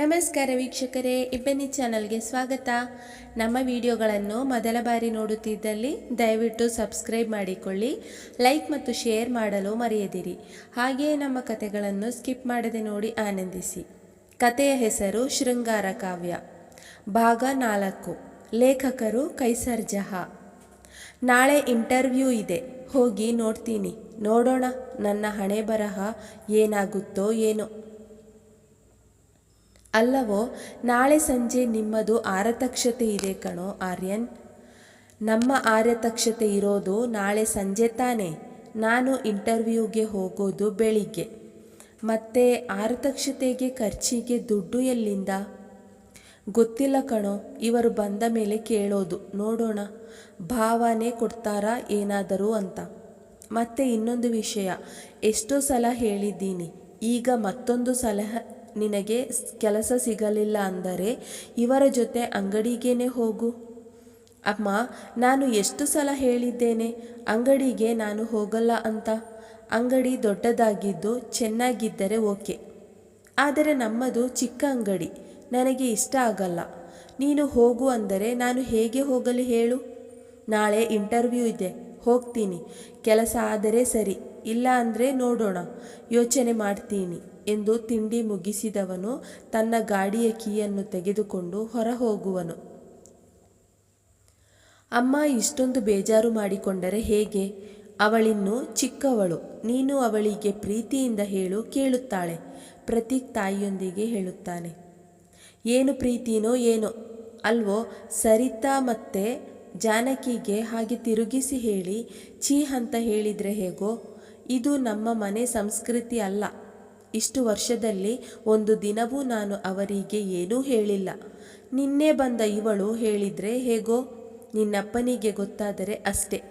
ನಮಸ್ಕಾರ ವೀಕ್ಷಕರೇ, ಇಬ್ಬನಿ ಚಾನಲ್ಗೆ ಸ್ವಾಗತ. ನಮ್ಮ ವಿಡಿಯೋಗಳನ್ನು ಮೊದಲ ಬಾರಿ ನೋಡುತ್ತಿದ್ದಲ್ಲಿ ದಯವಿಟ್ಟು ಸಬ್ಸ್ಕ್ರೈಬ್ ಮಾಡಿಕೊಳ್ಳಿ, ಲೈಕ್ ಮತ್ತು ಶೇರ್ ಮಾಡಲು ಮರೆಯದಿರಿ. ಹಾಗೆಯೇ ನಮ್ಮ ಕಥೆಗಳನ್ನು ಸ್ಕಿಪ್ ಮಾಡದೆ ನೋಡಿ ಆನಂದಿಸಿ. ಕಥೆಯ ಹೆಸರು ಶೃಂಗಾರ ಕಾವ್ಯ. ಭಾಗ ನಾಲ್ಕು. ಲೇಖಕರು ಕೈಸರ್ ಜಹಾ. ನಾಳೆ ಇಂಟರ್ವ್ಯೂ ಇದೆ. ಹೋಗಿ ನೋಡ್ತೀನಿ. ನೋಡೋಣ, ನನ್ನ ಹಣೆ ಬರಹ ಏನಾಗುತ್ತೋ ಏನೋ. ಅಲ್ಲವೋ, ನಾಳೆ ಸಂಜೆ ನಿಮ್ಮದು ಆರತಕ್ಷತೆ ಇದೆ ಕಣೋ ಆರ್ಯನ್. ನಮ್ಮ ಆರ್ಯತಕ್ಷತೆ ಇರೋದು ನಾಳೆ ಸಂಜೆ ತಾನೇ. ನಾನು ಇಂಟರ್ವ್ಯೂಗೆ ಹೋಗೋದು ಬೆಳಿಗ್ಗೆ. ಮತ್ತೆ ಆರತಕ್ಷತೆಗೆ ಖರ್ಚಿಗೆ ದುಡ್ಡು ಎಲ್ಲಿಂದ? ಗೊತ್ತಿಲ್ಲ ಕಣೋ, ಇವರು ಬಂದ ಮೇಲೆ ಕೇಳೋದು. ನೋಡೋಣ. ಭಾವನೆ ಕೊಡ್ತಾರಾ ಏನಾದರೂ ಅಂತ. ಮತ್ತೆ ಇನ್ನೊಂದು ವಿಷಯ. ಎಷ್ಟೋ ಸಲ ಹೇಳಿದ್ದೀನಿ. ಈಗ ಮತ್ತೊಂದು ಸಲಹೆ ನಿನಗೆ ಕೆಲಸ ಸಿಗಲಿಲ್ಲ ಅಂದರೆ ಇವರ ಜೊತೆ ಅಂಗಡಿಗೇನೆ ಹೋಗು. ಅಮ್ಮ, ನಾನು ಎಷ್ಟು ಸಲ ಹೇಳಿದ್ದೇನೆ, ಅಂಗಡಿಗೆ ನಾನು ಹೋಗಲ್ಲ ಅಂತ. ಅಂಗಡಿ ದೊಡ್ಡದಾಗಿದ್ದು ಚೆನ್ನಾಗಿದ್ದರೆ ಓಕೆ. ಆದರೆ ನಮ್ಮದು ಚಿಕ್ಕ ಅಂಗಡಿ, ನನಗೆ ಇಷ್ಟ ಆಗಲ್ಲ. ನೀನು ಹೋಗು ಅಂದರೆ ನಾನು ಹೇಗೆ ಹೋಗಲಿ ಹೇಳು. ನಾಳೆ ಇಂಟರ್ವ್ಯೂ ಇದೆ, ಹೋಗ್ತೀನಿ. ಕೆಲಸ ಆದರೆ ಸರಿ, ಇಲ್ಲ ಅಂದರೆ ನೋಡೋಣ. ಯೋಚನೆ ಮಾಡ್ತೀನಿ. ಎಂದು ತಿಂಡಿ ಮುಗಿಸಿದವನು ತನ್ನ ಗಾಡಿಯ ಕೀಯನ್ನು ತೆಗೆದುಕೊಂಡು ಹೊರ ಹೋಗುವನು ಅಮ್ಮ, ಇಷ್ಟೊಂದು ಬೇಜಾರು ಮಾಡಿಕೊಂಡರೆ ಹೇಗೆ? ಅವಳಿನ್ನು ಚಿಕ್ಕವಳು. ನೀನು ಅವಳಿಗೆ ಪ್ರೀತಿಯಿಂದ ಹೇಳು ಕೇಳುತ್ತಾಳೆ. ಪ್ರತೀಕ್ ತಾಯಿಯೊಂದಿಗೆ ಹೇಳುತ್ತಾನೆ. ಏನು ಪ್ರೀತಿನೋ ಏನೋ? ಅಲ್ವೋ, ಸರಿತಾ ಮತ್ತೆ ಜಾನಕಿಗೆ ಹಾಗೆ ತಿರುಗಿಸಿ ಹೇಳಿ, ಛೀ ಅಂತ ಹೇಳಿದರೆ ಹೇಗೋ? ಇದು ನಮ್ಮ ಮನೆ ಸಂಸ್ಕೃತಿ ಅಲ್ಲ. ಇಷ್ಟು ವರ್ಷದಲ್ಲಿ ಒಂದು ದಿನವೂ ನಾನು ಅವರಿಗೆ ಏನೂ ಹೇಳಿಲ್ಲ. ನಿನ್ನೆ ಬಂದ ಇವಳು ಹೇಳಿದರೆ ಹೇಗೋ? ನಿನ್ನಪ್ಪನಿಗೆ ಗೊತ್ತಾದರೆ ಅಷ್ಟೆ.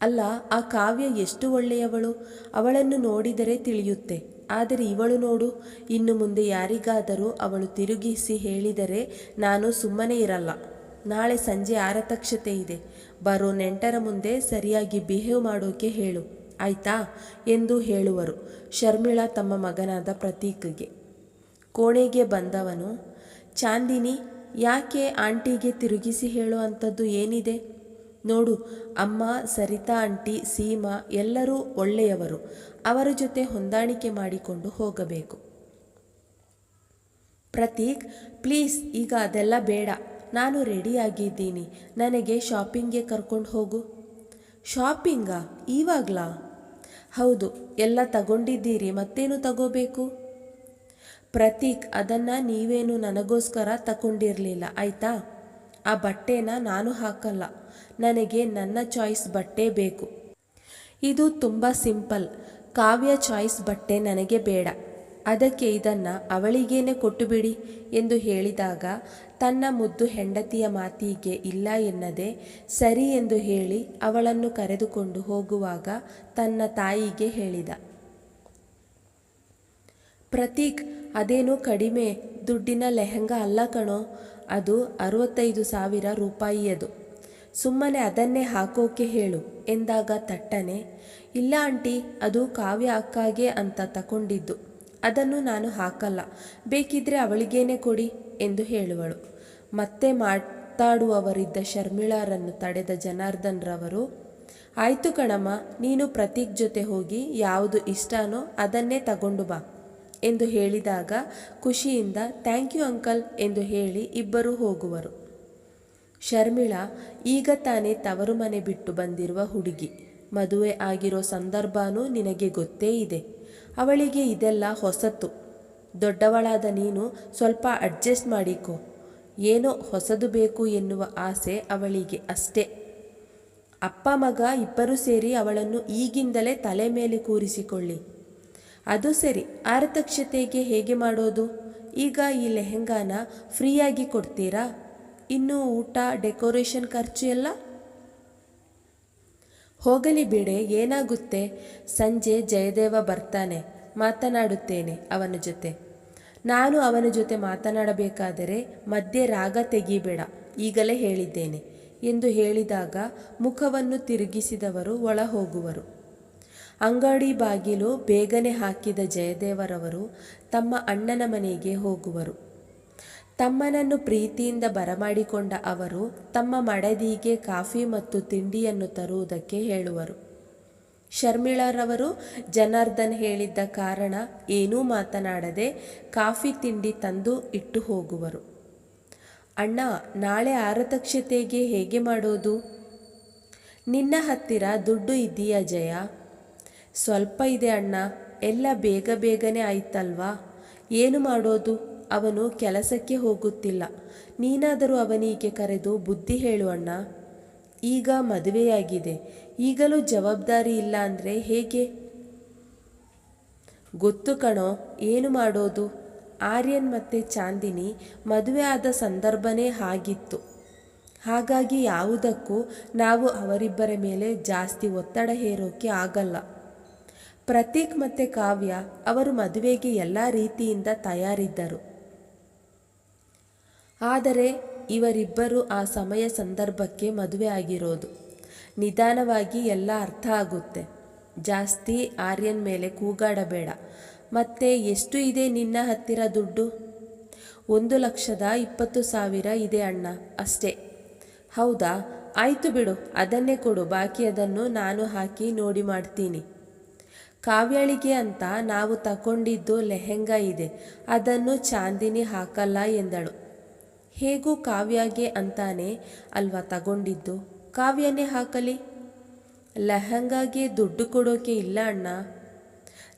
ಅಲ್ಲ, ಆ ಕಾವ್ಯ ಎಷ್ಟು ಒಳ್ಳೆಯವಳು? ಅವಳನ್ನು ನೋಡಿದರೆ ತಿಳಿಯುತ್ತೆ. ಆದರೆ ಇವಳು ನೋಡು, ಇನ್ನು ಮುಂದೆ ಯಾರಿಗಾದರೂ ಅವಳು ತಿರುಗಿಸಿ ಹೇಳಿದರೆ ನಾನು ಸುಮ್ಮನೆ ಇರಲ್ಲ. ನಾಳೆ ಸಂಜೆ ಆರತಕ್ಷತೆ ಇದೆ. ಬರೋ ನೆಂಟರ ಮುಂದೆ ಸರಿಯಾಗಿ ಬಿಹೇವ್ ಮಾಡೋಕೆ ಹೇಳು. ಆಯ್ತಾ? ಎಂದು ಹೇಳುವರು. ಶರ್ಮಿಳಾ ತಮ್ಮ ಮಗನಾದ ಪ್ರತೀಕ್ಗೆ. ಕೋಣೆಗೆ ಬಂದವನು, ಚಾಂದಿನಿ, ಯಾಕೆ ಆಂಟಿಗೆ ತಿರುಗಿಸಿ ಹೇಳುವಂಥದ್ದು ಏನಿದೆ? ನೋಡು, ಅಮ್ಮ, ಸರಿತಾ ಆಂಟಿ, ಸೀಮಾ ಎಲ್ಲರೂ ಒಳ್ಳೆಯವರು. ಅವರ ಜೊತೆ ಹೊಂದಾಣಿಕೆ ಮಾಡಿಕೊಂಡು ಹೋಗಬೇಕು. ಪ್ರತೀಕ್, ಪ್ಲೀಸ್, ಈಗ ಅದೆಲ್ಲ ಬೇಡ. ನಾನು ರೆಡಿಯಾಗಿದ್ದೀನಿ ನನಗೆ ಶಾಪಿಂಗ್ಗೆ ಕರ್ಕೊಂಡು ಹೋಗು. ಶಾಪಿಂಗಾ? ಇವಾಗ್ಲಾ? ಹೌದು, ಎಲ್ಲ ತಗೊಂಡಿದ್ದೀರಿ, ಮತ್ತೇನು ತಗೋಬೇಕು? ಪ್ರತೀಕ್, ಅದನ್ನು ನೀವೇನು ನನಗೋಸ್ಕರ ತಗೊಂಡಿರಲಿಲ್ಲ, ಆಯಿತಾ? ಆ ಬಟ್ಟೆನ ನಾನು ಹಾಕಲ್ಲ, ನನಗೆ ನನ್ನ ಚಾಯ್ಸ್ ಬಟ್ಟೆ ಬೇಕು. ಇದು ತುಂಬ ಸಿಂಪಲ್, ಕಾವ್ಯ ಚಾಯ್ಸ್ ಬಟ್ಟೆ ನನಗೆ ಬೇಡ. ಅದಕ್ಕೆ ಇದನ್ನು ಅವಳಿಗೇನೆ ಕೊಟ್ಟುಬಿಡಿ ಎಂದು ಹೇಳಿದಾಗ, ತನ್ನ ಮುದ್ದು ಹೆಂಡತಿಯ ಮಾತಿಗೆ ಇಲ್ಲ ಎನ್ನದೆ ಸರಿ ಎಂದು ಹೇಳಿ ಅವಳನ್ನು ಕರೆದುಕೊಂಡು ಹೋಗುವಾಗ ತನ್ನ ತಾಯಿಗೆ ಹೇಳಿದ. ಪ್ರತೀಕ್, ಅದೇನು ಕಡಿಮೆ ದುಡ್ಡಿನ ಲೆಹಂಗಾ ಅಲ್ಲ ಕಣೋ, ಅದು ಅರವತ್ತೈದು ಸಾವಿರ ರೂಪಾಯಿಯದು ಸುಮ್ಮನೆ ಅದನ್ನೇ ಹಾಕೋಕೆ ಹೇಳು ಎಂದಾಗ ತಟ್ಟನೆ, ಇಲ್ಲ ಆಂಟಿ, ಅದು ಕಾವ್ಯ ಅಕ್ಕಾಗೆ ಅಂತ ತಕೊಂಡಿದ್ದು. ಅದನ್ನು ನಾನು ಹಾಕಲ್ಲ. ಬೇಕಿದ್ರೆ ಅವಳಿಗೇನೆ ಕೊಡಿ ಎಂದು ಹೇಳುವಳು. ಮತ್ತೆ ಮಾತಾಡುವವರಿದ್ದ ಶರ್ಮಿಳಾರನ್ನು ತಡೆದ ಜನಾರ್ದನ್ ರವರು ಆಯ್ತು ಕಣಮ್ಮ, ನೀನು ಪ್ರತೀಕ್ ಜೊತೆ ಹೋಗಿ ಯಾವುದು ಇಷ್ಟನೋ ಅದನ್ನೇ ತಗೊಂಡು ಬಾ ಎಂದು ಹೇಳಿದಾಗ ಖುಷಿಯಿಂದ, ಥ್ಯಾಂಕ್ ಯು ಅಂಕಲ್ ಎಂದು ಹೇಳಿ ಇಬ್ಬರು ಹೋಗುವರು. ಶರ್ಮಿಳಾ ಈಗ ತಾನೇ ತವರು ಮನೆ ಬಿಟ್ಟು ಬಂದಿರುವ ಹುಡುಗಿ. ಮದುವೆ ಆಗಿರೋ ಸಂದರ್ಭನೂ ನಿನಗೆ ಗೊತ್ತೇ ಇದೆ. ಅವಳಿಗೆ ಇದೆಲ್ಲ ಹೊಸತು ದೊಡ್ಡವಳಾದ ನೀನು ಸ್ವಲ್ಪ ಅಡ್ಜಸ್ಟ್ ಮಾಡಿಕೊ. ಏನೋ ಹೊಸದು ಬೇಕು ಎನ್ನುವ ಆಸೆ ಅವಳಿಗೆ ಅಷ್ಟೇ. ಅಪ್ಪ ಮಗ ಇಬ್ಬರೂ ಸೇರಿ ಅವಳನ್ನು ಈಗಿಂದಲೇ ತಲೆ ಮೇಲೆ ಕೂರಿಸಿಕೊಳ್ಳಿ. ಅದು ಸರಿ, ಆರತಕ್ಷತೆಗೆ ಹೇಗೆ ಮಾಡೋದು? ಈಗ ಈ ಲೆಹೆಂಗಾನ ಫ್ರೀಯಾಗಿ ಕೊಡ್ತೀರಾ? ಇನ್ನು ಊಟ, ಡೆಕೋರೇಷನ್ ಖರ್ಚು ಎಲ್ಲ? ಹೋಗಲಿ ಬಿಡೆ, ಏನಾಗುತ್ತೆ? ಸಂಜೆ ಜಯದೇವ ಬರ್ತಾನೆ, ಮಾತನಾಡುತ್ತೇನೆ ಅವನ ಜೊತೆ. ನಾನು ಅವನ ಜೊತೆ ಮಾತನಾಡಬೇಕಾದರೆ ಮಧ್ಯೆ ರಾಗ ತೆಗಿಬೇಡ, ಈಗಲೇ ಹೇಳಿದ್ದೇನೆ ಎಂದು ಹೇಳಿದಾಗ ಮುಖವನ್ನು ತಿರುಗಿಸಿದವರು ಒಳ ಹೋಗುವರು ಅಂಗಡಿ ಬಾಗಿಲು ಬೇಗನೆ ಹಾಕಿದ ಜಯದೇವರವರು ತಮ್ಮ ಅಣ್ಣನ ಮನೆಗೆ ಹೋಗುವರು. ತಮ್ಮನನ್ನು ಪ್ರೀತಿಯಿಂದ ಬರಮಾಡಿಕೊಂಡ ಅವರು ತಮ್ಮ ಮಡದಿಗೆ ಕಾಫಿ ಮತ್ತು ತಿಂಡಿಯನ್ನು ತರುವುದಕ್ಕೆ ಹೇಳುವರು. ಶರ್ಮಿಳರವರು ಜನಾರ್ದನ್ ಹೇಳಿದ್ದ ಕಾರಣ ಏನೂ ಮಾತನಾಡದೆ ಕಾಫಿ ತಿಂಡಿ ತಂದು ಇಟ್ಟು ಹೋಗುವರು. ಅಣ್ಣ, ನಾಳೆ ಆರತಕ್ಷತೆಗೆ ಹೇಗೆ ಮಾಡೋದು? ನಿನ್ನ ಹತ್ತಿರ ದುಡ್ಡು ಇದೆಯಾ ಜಯ? ಸ್ವಲ್ಪ ಇದೆ ಅಣ್ಣ, ಎಲ್ಲ ಬೇಗ ಬೇಗನೆ ಆಯ್ತಲ್ವಾ? ಏನು ಮಾಡೋದು? ಅವನು ಕೆಲಸಕ್ಕೆ ಹೋಗುತ್ತಿಲ್ಲ. ನೀನಾದರೂ ಅವನಿಗೆ ಕರೆದು, ಬುದ್ಧಿ ಹೇಳು ಅಣ್ಣ. ಈಗ ಮದುವೆಯಾಗಿದೆ. ಈಗಲೂ ಜವಾಬ್ದಾರಿ ಇಲ್ಲ ಅಂದರೆ ಹೇಗೆ? ಗೊತ್ತು ಕಣೋ, ಏನು ಮಾಡೋದು? ಆರ್ಯನ್ ಮತ್ತು ಚಾಂದಿನಿ ಮದುವೆ ಆದ ಸಂದರ್ಭನೇ ಹಾಗಿತ್ತು ಹಾಗಾಗಿ ಯಾವುದಕ್ಕೂ ನಾವು ಅವರಿಬ್ಬರ ಮೇಲೆ ಜಾಸ್ತಿ ಒತ್ತಡ ಹೇರೋಕೆ ಆಗಲ್ಲ. ಪ್ರತೀಕ್ ಮತ್ತು ಕಾವ್ಯ ಅವರು ಮದುವೆಗೆ ಎಲ್ಲ ರೀತಿಯಿಂದ ತಯಾರಿದ್ದರು. ಆದರೆ ಇವರಿಬ್ಬರು ಆ ಸಮಯ ಸಂದರ್ಭಕ್ಕೆ ಮದುವೆ ಆಗಿರೋದು. ನಿಧಾನವಾಗಿ ಎಲ್ಲ ಅರ್ಥ ಆಗುತ್ತೆ. ಜಾಸ್ತಿ ಆರ್ಯನ್ ಮೇಲೆ ಕೂಗಾಡಬೇಡ. ಮತ್ತೆ ಎಷ್ಟು ಇದೆ ನಿನ್ನ ಹತ್ತಿರ ದುಡ್ಡು? ಒಂದು ಲಕ್ಷದ ಇಪ್ಪತ್ತು ಸಾವಿರ ಇದೆ ಅಣ್ಣ. ಅಷ್ಟೇ. ಹೌದಾ? ಆಯಿತು ಬಿಡು. ಅದನ್ನೇ ಕೊಡು. ಬಾಕಿ ಅದನ್ನು ನಾನು ಹಾಕಿ ನೋಡಿ ಮಾಡ್ತೀನಿ. ಕಾವ್ಯಾಳಿಗೆ ಅಂತ ನಾವು ತಗೊಂಡಿದ್ದು ಲೆಹೆಂಗಾ ಇದೆ. ಅದನ್ನು ಚಾಂದಿನಿ ಹಾಕಲ್ಲ ಎಂದಳು. ಹೇಗೂ ಕಾವ್ಯಾಗೆ ಅಂತಾನೆ ಅಲ್ವಾ ತಗೊಂಡಿದ್ದು? ಕಾವ್ಯನೇ ಹಾಕಲಿ. ಲೆಹಂಗಾಗೆ ದುಡ್ಡು ಕೊಡೋಕೆ ಇಲ್ಲ ಅಣ್ಣ.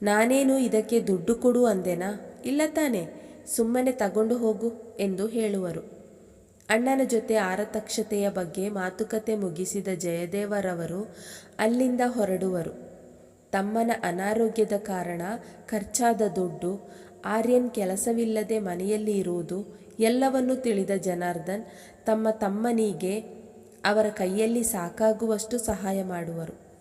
ನಾನೇನು ಇದಕ್ಕೆ ದುಡ್ಡು ಕೊಡು ಅಂದೆನಾ? ಇಲ್ಲ ತಾನೆ. ಸುಮ್ಮನೆ ತಗೊಂಡು ಹೋಗು ಎಂದು ಹೇಳುವರು. ಅಣ್ಣನ ಜೊತೆ ಆರತಕ್ಷತೆಯ ಬಗ್ಗೆ ಮಾತುಕತೆ ಮುಗಿಸಿದ ಜಯದೇವರವರು ಅಲ್ಲಿಂದ ಹೊರಡುವರು. ತಮ್ಮನ ಅನಾರೋಗ್ಯದ ಕಾರಣ ಖರ್ಚಾದ ದುಡ್ಡು, ಆರ್ಯನ್ ಕೆಲಸವಿಲ್ಲದೆ ಮನೆಯಲ್ಲಿ ಇರುವುದು ಎಲ್ಲವನ್ನೂ ತಿಳಿದ ಜನಾರ್ದನ್ ತಮ್ಮ ತಮ್ಮನಿಗೆ ಅವರ ಕೈಯಲ್ಲಿ ಸಾಕಾಗುವಷ್ಟು ಸಹಾಯ ಮಾಡುವರು.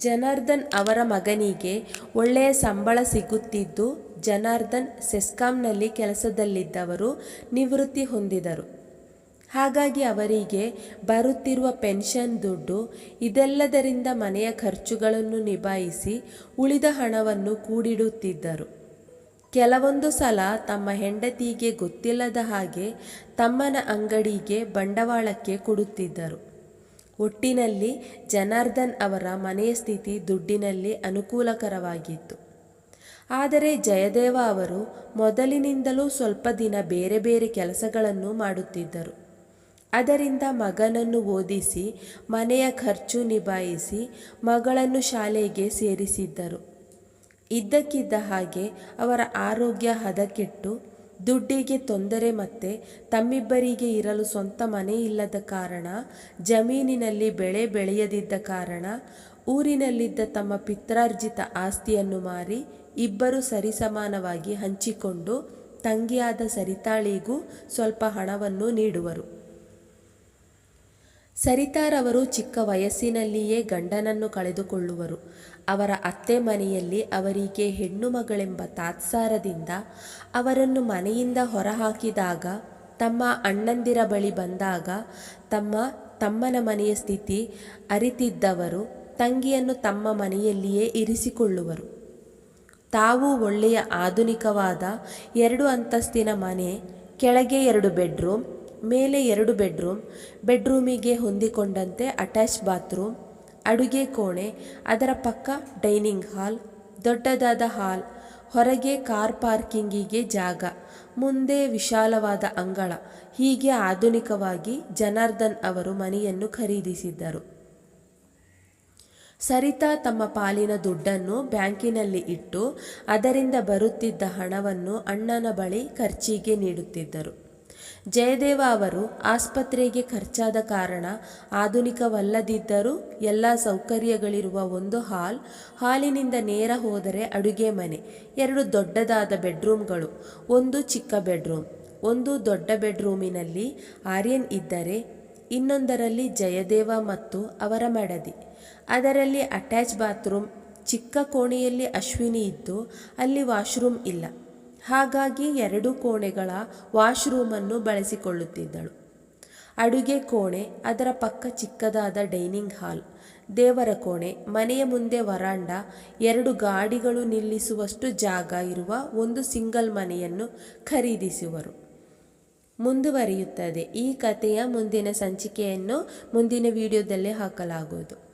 ಜನಾರ್ದನ್ ಅವರ ಮಗನಿಗೆ ಒಳ್ಳೆಯ ಸಂಬಳ ಸಿಗುತ್ತಿದ್ದು ಜನಾರ್ದನ್ ಸೆಸ್ಕಾಂನಲ್ಲಿ ಕೆಲಸದಲ್ಲಿದ್ದವರು ನಿವೃತ್ತಿ ಹೊಂದಿದರು. ಹಾಗಾಗಿ ಅವರಿಗೆ ಬರುತ್ತಿರುವ ಪೆನ್ಷನ್ ದುಡ್ಡು ಇದೆಲ್ಲದರಿಂದ ಮನೆಯ ಖರ್ಚುಗಳನ್ನು ನಿಭಾಯಿಸಿ ಉಳಿದ ಹಣವನ್ನು ಕೂಡಿಡುತ್ತಿದ್ದರು. ಕೆಲವೊಂದು ಸಲ ತಮ್ಮ ಹೆಂಡತಿಗೆ ಗೊತ್ತಿಲ್ಲದ ಹಾಗೆ ತಮ್ಮನ ಅಂಗಡಿಗೆ ಬಂಡವಾಳಕ್ಕೆ ಕೊಡುತ್ತಿದ್ದರು. ಒಟ್ಟಿನಲ್ಲಿ ಜನಾರ್ದನ್ ಅವರ ಮನೆಯ ಸ್ಥಿತಿ ದುಡ್ಡಿನಲ್ಲಿ ಅನುಕೂಲಕರವಾಗಿತ್ತು. ಆದರೆ ಜಯದೇವ ಅವರು ಮೊದಲಿನಿಂದಲೂ ಸ್ವಲ್ಪ ದಿನ ಬೇರೆ ಬೇರೆ ಕೆಲಸಗಳನ್ನು ಮಾಡುತ್ತಿದ್ದರು. ಅದರಿಂದ ಮಗನನ್ನು ಓದಿಸಿ, ಮನೆಯ ಖರ್ಚು ನಿಭಾಯಿಸಿ, ಮಗಳನ್ನು ಶಾಲೆಗೆ ಸೇರಿಸಿದ್ದರು. ಇದ್ದಕ್ಕಿದ್ದ ಹಾಗೆ ಅವರ ಆರೋಗ್ಯ ಹದಗೆಟ್ಟು, ದುಡ್ಡಿಗೆ ತೊಂದರೆ ಮತ್ತೆ ತಮ್ಮಿಬ್ಬರಿಗೆ ಇರಲು ಸ್ವಂತ ಮನೆ ಇಲ್ಲದ ಕಾರಣ, ಜಮೀನಿನಲ್ಲಿ ಬೆಳೆ ಬೆಳೆಯದಿದ್ದ ಕಾರಣ, ಊರಿನಲ್ಲಿದ್ದ ತಮ್ಮ ಪಿತ್ರಾರ್ಜಿತ ಆಸ್ತಿಯನ್ನು ಮಾರಿ ಇಬ್ಬರು ಸರಿಸಮಾನವಾಗಿ ಹಂಚಿಕೊಂಡು, ತಂಗಿಯಾದ ಸರಿತಾಳಿಗೂ ಸ್ವಲ್ಪ ಹಣವನ್ನು ನೀಡುವರು. ಸರಿತಾರವರು ಚಿಕ್ಕ ವಯಸ್ಸಿನಲ್ಲಿಯೇ ಗಂಡನನ್ನು ಕಳೆದುಕೊಳ್ಳುವರು. ಅವರ ಅತ್ತೆ ಮನೆಯಲ್ಲಿ ಅವರಿಗೆ ಹೆಣ್ಣು ಮಗಳೆಂಬ ತಾತ್ಸಾರದಿಂದ ಅವರನ್ನು ಮನೆಯಿಂದ ಹೊರಹಾಕಿದಾಗ, ತಮ್ಮ ಅಣ್ಣಂದಿರ ಬಳಿ ಬಂದಾಗ ತಮ್ಮ, ತಮ್ಮನ ಮನೆಯ ಸ್ಥಿತಿ ಅರಿತಿದ್ದವರು ತಂಗಿಯನ್ನು ತಮ್ಮ ಮನೆಯಲ್ಲಿಯೇ ಇರಿಸಿಕೊಳ್ಳುವರು. ತಾವು ಒಳ್ಳೆಯ ಆಧುನಿಕವಾದ ಎರಡು ಅಂತಸ್ತಿನ ಮನೆ, ಕೆಳಗೆ ಎರಡು ಬೆಡ್ರೂಮ್ ಮೇಲೆ ಎರಡು ಬೆಡ್ರೂಮ್, ಬೆಡ್ರೂಮಿಗೆ ಹೊಂದಿಕೊಂಡಂತೆ ಅಟ್ಯಾಚ್ ಬಾತ್ರೂಮ್, ಅಡುಗೆ ಕೋಣೆ, ಅದರ ಪಕ್ಕ ಡೈನಿಂಗ್ ಹಾಲ್, ದೊಡ್ಡದಾದ ಹಾಲ್, ಹೊರಗೆ ಕಾರ್ ಪಾರ್ಕಿಂಗಿಗೆ ಜಾಗ, ಮುಂದೆ ವಿಶಾಲವಾದ ಅಂಗಳ, ಹೀಗೆ ಆಧುನಿಕವಾಗಿ ಜನಾರ್ದನ್ ಅವರು ಮನೆಯನ್ನು ಖರೀದಿಸಿದ್ದರು. ಸರಿತಾ ತಮ್ಮ ಪಾಲಿನ ದುಡ್ಡನ್ನು ಬ್ಯಾಂಕಿನಲ್ಲಿ ಇಟ್ಟು, ಅದರಿಂದ ಬರುತ್ತಿದ್ದ ಹಣವನ್ನು ಅಣ್ಣನ ಬಳಿ ಖರ್ಚಿಗೆ ನೀಡುತ್ತಿದ್ದರು. ಜಯದೇವ ಅವರು ಆಸ್ಪತ್ರೆಗೆ ಖರ್ಚಾದ ಕಾರಣ ಆಧುನಿಕವಲ್ಲದಿದ್ದರೂ ಎಲ್ಲ ಸೌಕರ್ಯಗಳಿರುವ ಒಂದು ಹಾಲ್, ಹಾಲಿನಿಂದ ನೇರ ಹೋದರೆ ಅಡುಗೆ ಮನೆ, ಎರಡು ದೊಡ್ಡದಾದ ಬೆಡ್ರೂಮ್ಗಳು, ಒಂದು ಚಿಕ್ಕ ಬೆಡ್ರೂಮ್. ಒಂದು ದೊಡ್ಡ ಬೆಡ್ರೂಮಿನಲ್ಲಿ ಆರ್ಯನ್ ಇದ್ದರೆ ಇನ್ನೊಂದರಲ್ಲಿ ಜಯದೇವ ಮತ್ತು ಅವರ ಮಡದಿ. ಅದರಲ್ಲಿ ಅಟ್ಯಾಚ್ ಬಾತ್ರೂಮ್, ಚಿಕ್ಕ ಕೋಣೆಯಲ್ಲಿ ಅಶ್ವಿನಿ ಇದ್ದು ಅಲ್ಲಿ ವಾಶ್ರೂಮ್ ಇಲ್ಲ. ಹಾಗಾಗಿ ಎರಡು ಕೋಣೆಗಳ ವಾಶ್ರೂಮನ್ನು ಬಳಸಿಕೊಳ್ಳುತ್ತಿದ್ದಳು. ಅಡುಗೆ ಕೋಣೆ, ಅದರ ಪಕ್ಕ ಚಿಕ್ಕದಾದ ಡೈನಿಂಗ್ ಹಾಲ್, ದೇವರ ಕೋಣೆ, ಮನೆಯ ಮುಂದೆ ವರಾಂಡ, ಎರಡು ಗಾಡಿಗಳು ನಿಲ್ಲಿಸುವಷ್ಟು ಜಾಗ ಇರುವ ಒಂದು ಸಿಂಗಲ್ ಮನೆಯನ್ನು ಖರೀದಿಸುವರು. ಮುಂದುವರಿಯುತ್ತದೆ. ಈ ಕಥೆಯ ಮುಂದಿನ ಸಂಚಿಕೆಯನ್ನು ಮುಂದಿನ ವಿಡಿಯೋದಲ್ಲೇ ಹಾಕಲಾಗುವುದು.